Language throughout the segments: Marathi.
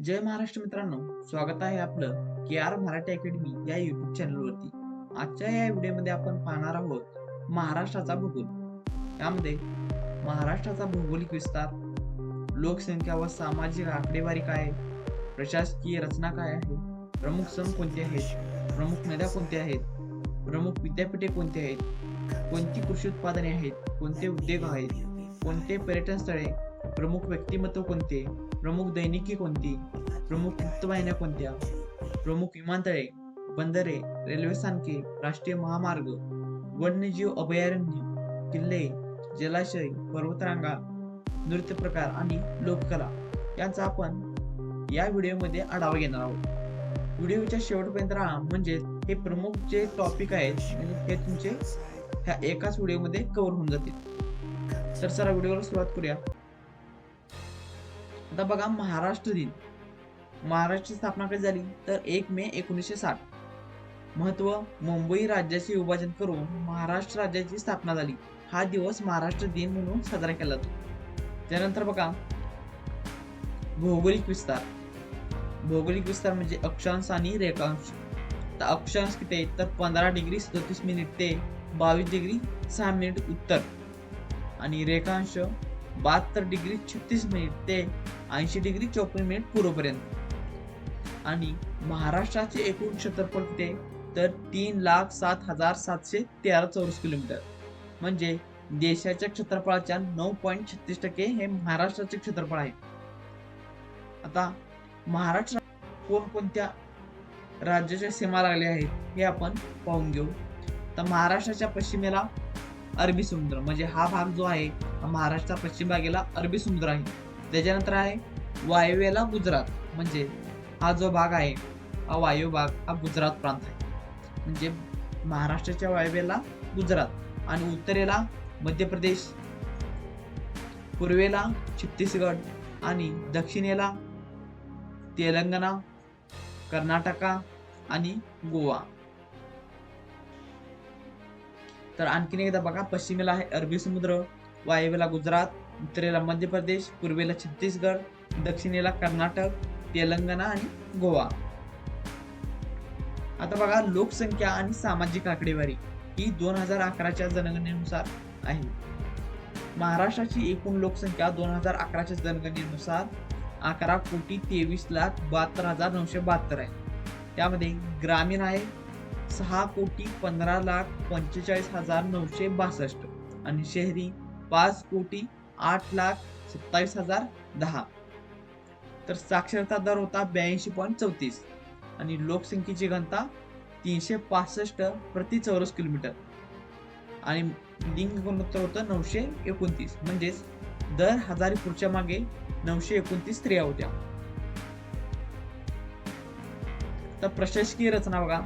जय महाराष्ट्र मित्रांनो स्वागत आहे आपलं के आर मराठी अकॅडमी या युट्यूब चॅनलवरती आजच्या या व्हिडिओमध्ये आपण पाहणार आहोत महाराष्ट्राचा भूगोल. यामध्ये महाराष्ट्राचा भौगोलिक विस्तार लोकसंख्या व सामाजिक आकडेवारी काय आहे प्रशासकीय रचना काय आहे प्रमुख सण कोणते आहेत प्रमुख नद्या कोणत्या आहेत प्रमुख विद्यापीठे कोणती आहेत कोणती कृषी उत्पादने आहेत कोणते उद्योग आहेत कोणते पर्यटन स्थळे प्रमुख व्यक्तिमत्व कोणते? प्रमुख दैनिकी कोणती? प्रमुख वृत्तवाहिन्या कोणत्या? प्रमुख विमानतळे बंदरे रेल्वे स्थानके राष्ट्रीय महामार्ग वन्यजीव अभयारण्य किल्ले जलाशय पर्वतरांगा नृत्य प्रकार आणि लोककला यांचा आपण या व्हिडिओमध्ये आढावा घेणार आहोत. व्हिडिओच्या शेवटपर्यंत राहा म्हणजे हे प्रमुख जे टॉपिक आहेत म्हणजे हे तुमचे ह्या एकाच व्हिडिओमध्ये कव्हर होऊन जातील. तर सर व्हिडिओला सुरुवात करूया. आता बघा महाराष्ट्र दिन. महाराष्ट्राची स्थापना कधी झाली? तर एक मे एकोणीसशे साठ. महत्त्व मुंबई राज्याचे विभाजन करून महाराष्ट्र राज्याची स्थापना झाली. हा दिवस महाराष्ट्र दिन म्हणून साजरा केला जातो. त्यानंतर बघा भौगोलिक विस्तार. भौगोलिक विस्तार म्हणजे अक्षांश आणि रेखांश. तर अक्षांश किती आहेत? तर पंधरा डिग्री सदतीस मिनिट ते बावीस डिग्री सहा मिनिट उत्तर. आणि रेखांश बहात्तर डिग्री छत्तीस मिनिट ते ऐंशी डिग्री चौपन्न मिनिट पूर्वपर्यंत. आणि महाराष्ट्राचे एकूण क्षेत्रफळ ते तर तीन लाख सात हजार सातशे तेरा चौरस किलोमीटर. म्हणजे देशाच्या क्षेत्रफळाच्या नऊ पॉईंट छत्तीस टक्के हे महाराष्ट्राचे क्षेत्रफळ आहे. आता महाराष्ट्र कोणकोणत्या राज्याच्या सीमा लागल्या आहेत हे आपण पाहून घेऊ. तर महाराष्ट्राच्या पश्चिमेला अरबी समुद्र म्हणजे हा भाग जो आहे महाराष्ट्राच्या पश्चिम भागेला अरबी समुद्र आहे. त्याच्यानंतर आहे वायव्येला गुजरात. म्हणजे हा जो भाग आहे हा वायव्य भाग हा गुजरात प्रांत आहे. म्हणजे महाराष्ट्राच्या वायव्येला गुजरात आणि उत्तरेला मध्य प्रदेश पूर्वेला छत्तीसगड आणि दक्षिणेला तेलंगणा कर्नाटका आणि गोवा. तर आणखीन एकदा बघा पश्चिमेला आहे अरबी समुद्र. वायव्येला गुजरात उत्तरेला मध्य प्रदेश पूर्वेला छत्तीसगड दक्षिणेला कर्नाटक तेलंगणा आणि गोवा. आता बघा लोकसंख्या आणि सामाजिक आकडेवारी ही दोन हजार अकराच्या जनगणनेनुसार आहे. महाराष्ट्राची एकूण लोकसंख्या दोन हजार अकराच्या जनगणनेनुसार अकरा कोटी तेवीस लाख बहात्तर हजार नऊशे बहात्तर आहे. त्यामध्ये ग्रामीण आहे सहा कोटी पंधरा लाख पंचेचाळीस हजार नऊशे बासष्ट आणि शहरी पाच कोटी आठ लाख सत्तावीस हजार दहा. तर साक्षरता दर होता ब्याऐंशी पॉईंट चौतीस आणि लोकसंख्येची घनता तीनशे पासष्ट प्रति चौरस किलोमीटर. आणि लिंग गुणोत्तर होतं नऊशे एकोणतीस. म्हणजेच दर हजारी पुढच्या मागे नऊशे एकोणतीस स्त्रिया होत्या. तर प्रशासकीय रचना बघा.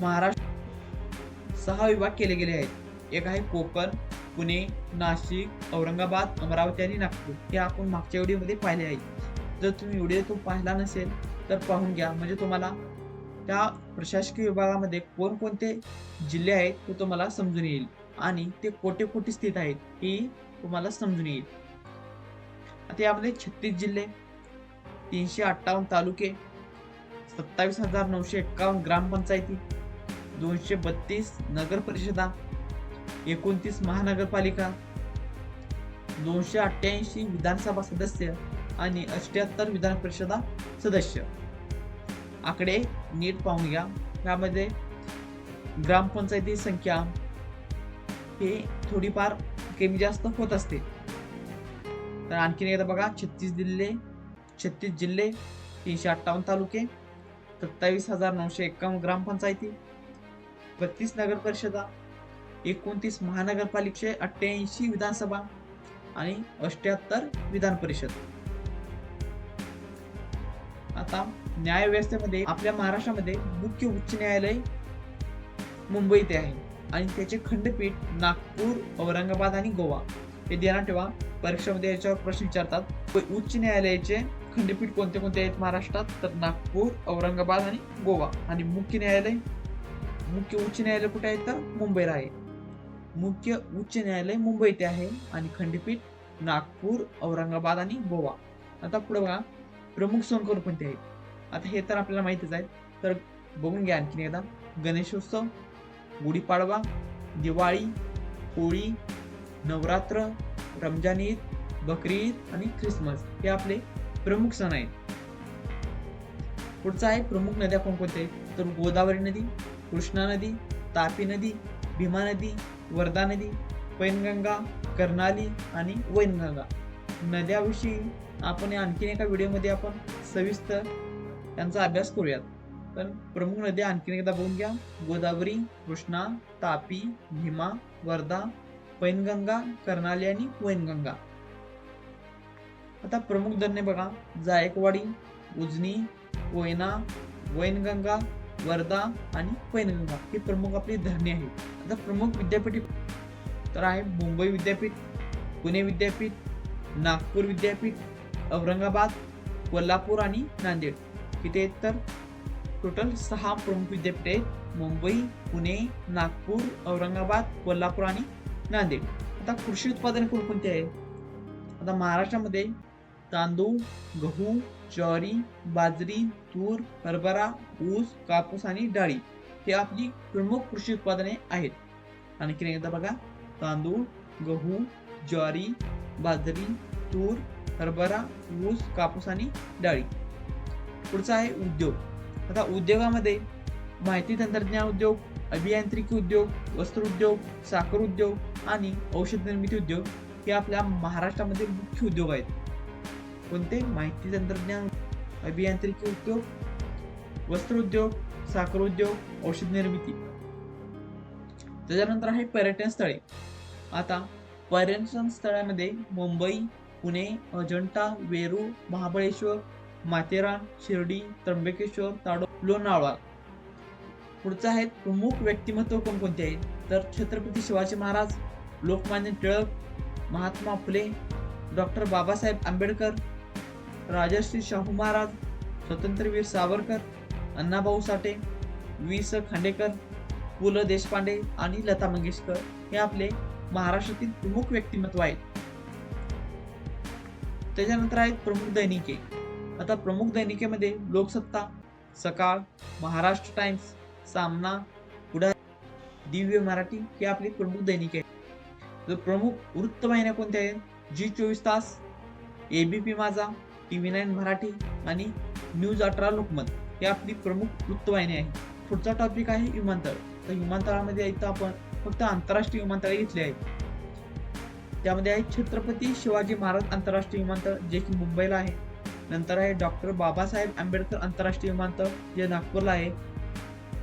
महाराष्ट्र सहा विभाग केले गेले आहेत. एक आहे कोकण पुणे नाशिक औरंगाबाद अमरावती आणि नागपूर हे आपण मागच्या व्हिडिओमध्ये पाहिले आहे. जर तुम्ही व्हिडिओ तो पाहिला नसेल तर पाहून घ्या. म्हणजे तुम्हाला त्या प्रशासकीय विभागामध्ये कोणकोणते जिल्हे आहेत ते तुम्हाला समजून येईल. आणि ते कोठे कोठे स्थित आहेत हे तुम्हाला समजून येईल. आता यामध्ये छत्तीस जिल्हे तीनशे अठ्ठावन्न तालुके सत्तावीस हजार नऊशे एक्कावन्न ग्रामपंचायती दोनशे बत्तीस नगर परिषदा एकोणतीस महानगरपालिका दोनशे अठ्ठ्याऐंशी विधानसभा सदस्य आणि अठ्याहत्तर विधान परिषदा सदस्य. आकडे नीट पाहून घ्या. यामध्ये ग्रामपंचायती संख्या हे थोडीफार कमी जास्त होत असते. तर आणखीन एकदा बघा छत्तीस जिल्हे छत्तीस जिल्हे तीनशे अठ्ठावन्न तालुके सत्तावीस हजार नऊशे एक्कावन्न ग्रामपंचायती बत्तीस नगर परिषदा एकोणतीस महानगरपालिकेचे अठ्ठ्याऐंशी विधानसभा आणि अष्ट्याहत्तर विधान परिषद आता न्याय व्यवस्थेमध्ये आपल्या महाराष्ट्रामध्ये मुख्य उच्च न्यायालय मुंबई ते आहे आणि त्याचे खंडपीठ नागपूर औरंगाबाद आणि गोवा हे ध्यानात ठेवा. परीक्षेमध्ये याच्यावर प्रश्न विचारतात. उच्च न्यायालयाचे खंडपीठ कोणते कोणते आहेत महाराष्ट्रात? तर नागपूर औरंगाबाद आणि गोवा. आणि मुख्य न्यायालय? मुख्य उच्च न्यायालय कुठे आहे? तर मुंबईला आहे. मुख्य उच्च न्यायालय मुंबई ते आहे आणि खंडपीठ नागपूर औरंगाबाद आणि गोवा. आता पुढे बघा प्रमुख सण कोणकोणते आहेत? आता हे तर आपल्याला माहितीच आहे तर बघून घ्या आणखीन एकदा. गणेशोत्सव गुढीपाडवा दिवाळी होळी नवरात्र रमजान ईद बकरी ईद आणि ख्रिसमस हे आपले प्रमुख सण आहेत. पुढचा आहे प्रमुख नद्या कोणकोणत्या आहेत? तर गोदावरी नदी कृष्णा नदी तापी नदी भीमा नदी वर्धा नदी पैनगंगा कर्नाली आणि वैनगंगा. नद्याविषयी आपण या आणखीन एका व्हिडिओमध्ये आपण सविस्तर त्यांचा अभ्यास करूयात. पण प्रमुख नद्या आणखीन एकदा बघून घ्या. गोदावरी कृष्णा तापी भीमा वर्धा पैनगंगा कर्नाली आणि वैनगंगा. आता प्रमुख धरणे बघा. जायकवाडी उजनी कोयना वैनगंगा वर्धा आणि पैनगंगा ही प्रमुख आपली धरणे आहेत. आता प्रमुख विद्यापीठ तर आहे मुंबई विद्यापीठ पुणे विद्यापीठ नागपूर विद्यापीठ औरंगाबाद कोल्हापूर आणि नांदेड. इथे तर टोटल सहा प्रमुख विद्यापीठ आहेत. मुंबई पुणे नागपूर औरंगाबाद कोल्हापूर आणि नांदेड. आता कृषी उत्पादन कोणकोणते आहेत? आता महाराष्ट्रामध्ये तांदूळ गहू ज्वारी बाजरी तूर हरभरा ऊस कापूस आणि डाळी हे आपली प्रमुख कृषी उत्पादने आहेत. आणखी एकदा बघा तांदूळ गहू ज्वारी बाजरी तूर हरभरा ऊस कापूस आणि डाळी. पुढचा आहे उद्योग. आता उद्योगामध्ये माहिती तंत्रज्ञान उद्योग अभियांत्रिकी उद्योग वस्त्र उद्योग साखर उद्योग आणि औषध निर्मिती उद्योग हे आपल्या महाराष्ट्रामध्ये मुख्य उद्योग आहेत. कोणते? माहिती तंत्रज्ञान अभियांत्रिकी उद्योग वस्त्रोद्योग साखर उद्योग औषध निर्मिती. त्याच्यानंतर आहे पर्यटन स्थळे. आता पर्यटन स्थळामध्ये मुंबई पुणे अजंठा वेरूळ महाबळेश्वर माथेरान शिर्डी त्र्यंबकेश्वर ताडो लोणावळा. पुढचं आहे प्रमुख व्यक्तिमत्व कोणकोणते आहेत तर छत्रपती शिवाजी महाराज लोकमान्य टिळक महात्मा फुले डॉक्टर बाबासाहेब आंबेडकर राजर्षी शाहू महाराज स्वतंत्रवीर सावरकर अण्णाभाऊ साठे वि स खांडेकर पु ल देशपांडे आणि लता मंगेशकर हे आपले महाराष्ट्रातील प्रमुख व्यक्तिमत्व आहेत. त्याच्यानंतर आहेत प्रमुख दैनिके. आता प्रमुख दैनिकेमध्ये लोकसत्ता सकाळ महाराष्ट्र टाइम्स सामना पुढा दिव्य मराठी हे आपली प्रमुख दैनिके आहेत. प्रमुख वृत्तवाहिन्या कोणत्या आहेत? जी चोवीस तास एबीपी माझा टी व्ही नाईन मराठी आणि न्यूज अठरा लोकमत हे आपली प्रमुख वृत्तवाहिनी आहे. पुढचा टॉपिक आहे विमानतळ. तर विमानतळामध्ये इथं आपण फक्त आंतरराष्ट्रीय विमानतळे घेतले आहेत. त्यामध्ये आहे छत्रपती शिवाजी महाराज आंतरराष्ट्रीय विमानतळ जे की मुंबईला आहे. नंतर आहे डॉक्टर बाबासाहेब आंबेडकर आंतरराष्ट्रीय विमानतळ जे नागपूरला आहे.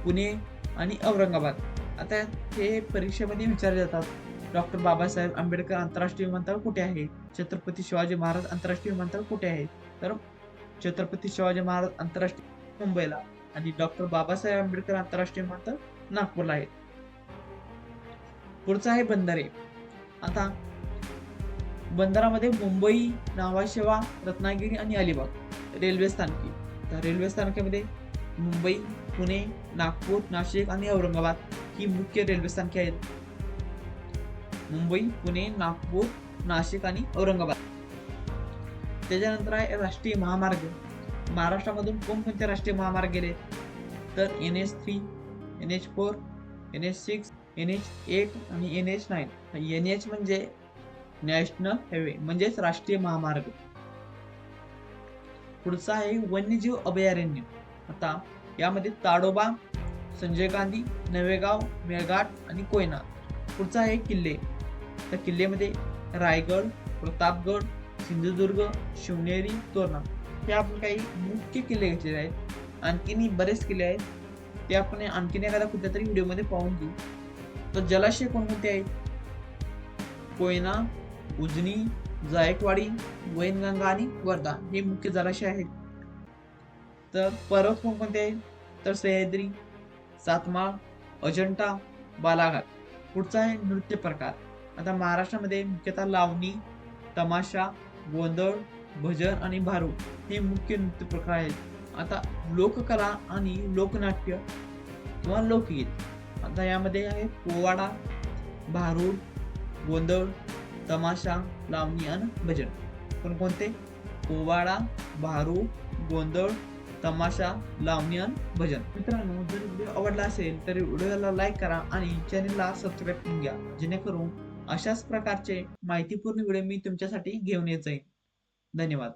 पुणे आणि औरंगाबाद. आता हे परीक्षेमध्ये विचारले जातात. डॉक्टर बाबासाहेब आंबेडकर आंतरराष्ट्रीय विमानतळ कुठे आहे? छत्रपती शिवाजी महाराज आंतरराष्ट्रीय विमानतळ कुठे आहे? तर छत्रपती शिवाजी महाराज आंतरराष्ट्रीय मुंबईला आणि डॉक्टर बाबासाहेब आंबेडकर आंतरराष्ट्रीय विमानतळ नागपूरला आहे. पुढचं आहे बंदरे. आता बंदरामध्ये मुंबई नावाशेवा रत्नागिरी आणि अलिबाग रेल्वे स्थानके. तर रेल्वे स्थानकामध्ये मुंबई पुणे नागपूर नाशिक आणि औरंगाबाद ही मुख्य रेल्वे स्थानके आहेत. मुंबई पुणे नागपूर नाशिक आणि औरंगाबाद. त्याच्यानंतर आहे राष्ट्रीय महामार्ग. महाराष्ट्रामधून कोणकोणते राष्ट्रीय महामार्ग गेले? तर N H three N H four N H six N H eight आणि N H nine N H म्हणजे नॅशनल हायवे म्हणजेच राष्ट्रीय महामार्ग. पुढचा आहे वन्यजीव अभयारण्य. आता यामध्ये ताडोबा संजय गांधी नवेगाव मेळघाट आणि कोयना. पुढचा आहे किल्ले. तर किल्ल्यामध्ये रायगड प्रतापगड सिंधुदुर्ग शिवनेरी तोरणा हे आपण काही मुख्य किल्ले घेतलेले आहेत. आणखीनही बरेच किल्ले आहेत. ते आपण आणखीन एखादा कुठल्या तरी व्हिडिओमध्ये पाहून घेऊ. तर जलाशय कोणकोणते आहेत? कोयना उजनी जायकवाडी वैनगंगा आणि वर्धा हे मुख्य जलाशय आहेत. तर पर्वत कोणकोणते आहेत? तर सह्याद्री सातमाळ अजंठा बालाघाट. पुढचा आहे नृत्य प्रकार. आता महाराष्ट्रामध्ये मुख्यतः लावणी तमाशा गोंधळ भजन आणि भारू हे मुख्य नृत्य प्रकार आहेत. आता लोककला आणि लोकनाट्य किंवा लोकगीत. आता यामध्ये आहे पोवाडा भारूड गोंधळ तमाशा लावणी आणि भजन. पण कोणते? पोवाडा भारू गोंधळ तमाशा लावणी आणि भजन. मित्रांनो जर व्हिडिओ आवडला असेल तर व्हिडिओला लाईक करा आणि चॅनलला सबस्क्राईब करून घ्या. जेणेकरून अशाच प्रकारचे माहितीपूर्ण व्हिडिओ मी तुमच्यासाठी घेऊन येत जाईन धन्यवाद.